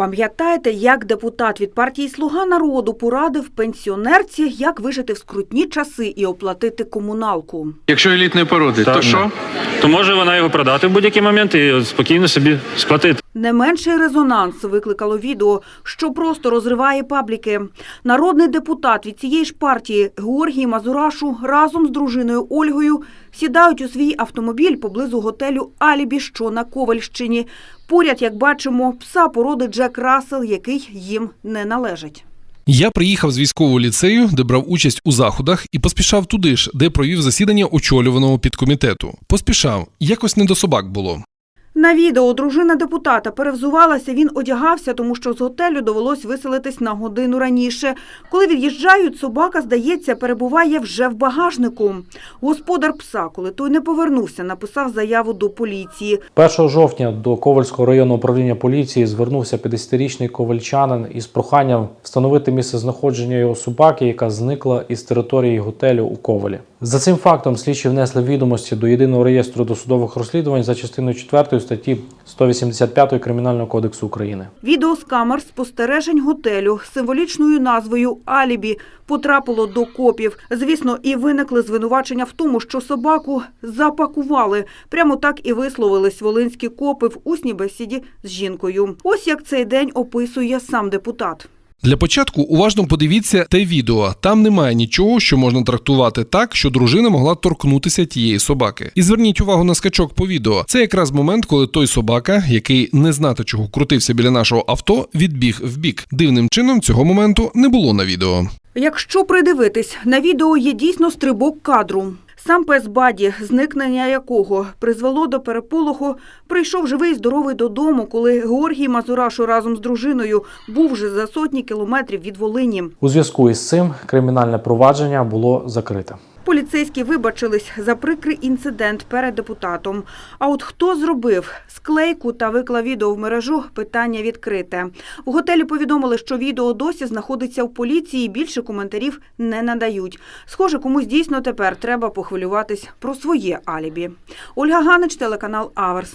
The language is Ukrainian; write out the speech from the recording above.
Пам'ятаєте, як депутат від партії Слуга народу порадив пенсіонерці, як вижити в скрутні часи і оплатити комуналку? Якщо елітної породи, то що? То може вона його продати в будь-який момент і спокійно собі сплатити. Не менший резонанс викликало відео, що просто розриває пабліки. Народний депутат від цієї ж партії Георгій Мазурашу разом з дружиною Ольгою сідають у свій автомобіль поблизу готелю Алібі, що на Ковальщині. Поряд, як бачимо, пса породи Джек Рассел, який їм не належить. Я приїхав з військового ліцею, де брав участь у заходах, і поспішав туди ж, де провів засідання очолюваного підкомітету. Поспішав, якось не до собак було. На відео дружина депутата перевзувалася, він одягався, тому що з готелю довелось виселитись на годину раніше. Коли від'їжджають, собака, здається, перебуває вже в багажнику. Господар пса, коли той не повернувся, написав заяву до поліції. 1 жовтня до Ковальського районного управління поліції звернувся 50-річний ковальчанин із проханням встановити місце знаходження його собаки, яка зникла із території готелю у Ковалі. За цим фактом слідчі внесли відомості до єдиного реєстру досудових розслідувань за частиною 4 статті 185 Кримінального кодексу України. Відео з камер спостережень готелю з символічною назвою Алібі потрапило до копів. Звісно, і виникли звинувачення в тому, що собаку запакували. Прямо так і висловились волинські копи в усній бесіді з жінкою. Ось як цей день описує сам депутат. Для початку уважно подивіться те відео. Там немає нічого, що можна трактувати так, що дружина могла торкнутися тієї собаки. І зверніть увагу на скачок по відео. Це якраз момент, коли той собака, який не знати чого крутився біля нашого авто, відбіг вбік. Дивним чином цього моменту не було на відео. Якщо придивитись, на відео є дійсно стрибок кадру. Сам пес Баді, зникнення якого призвело до переполоху, прийшов живий здоровий додому, коли Георгій Мазурашу разом з дружиною був вже за сотні кілометрів від Волині. У зв'язку із цим кримінальне провадження було закрите. Поліцейські вибачились за прикрий інцидент перед депутатом. А от хто зробив склейку та виклав відео в мережу, питання відкрите. В готелі повідомили, що відео досі знаходиться в поліції і більше коментарів не надають. Схоже, комусь дійсно тепер треба похвилюватись про своє алібі. Ольга Ганич, телеканал Аверс.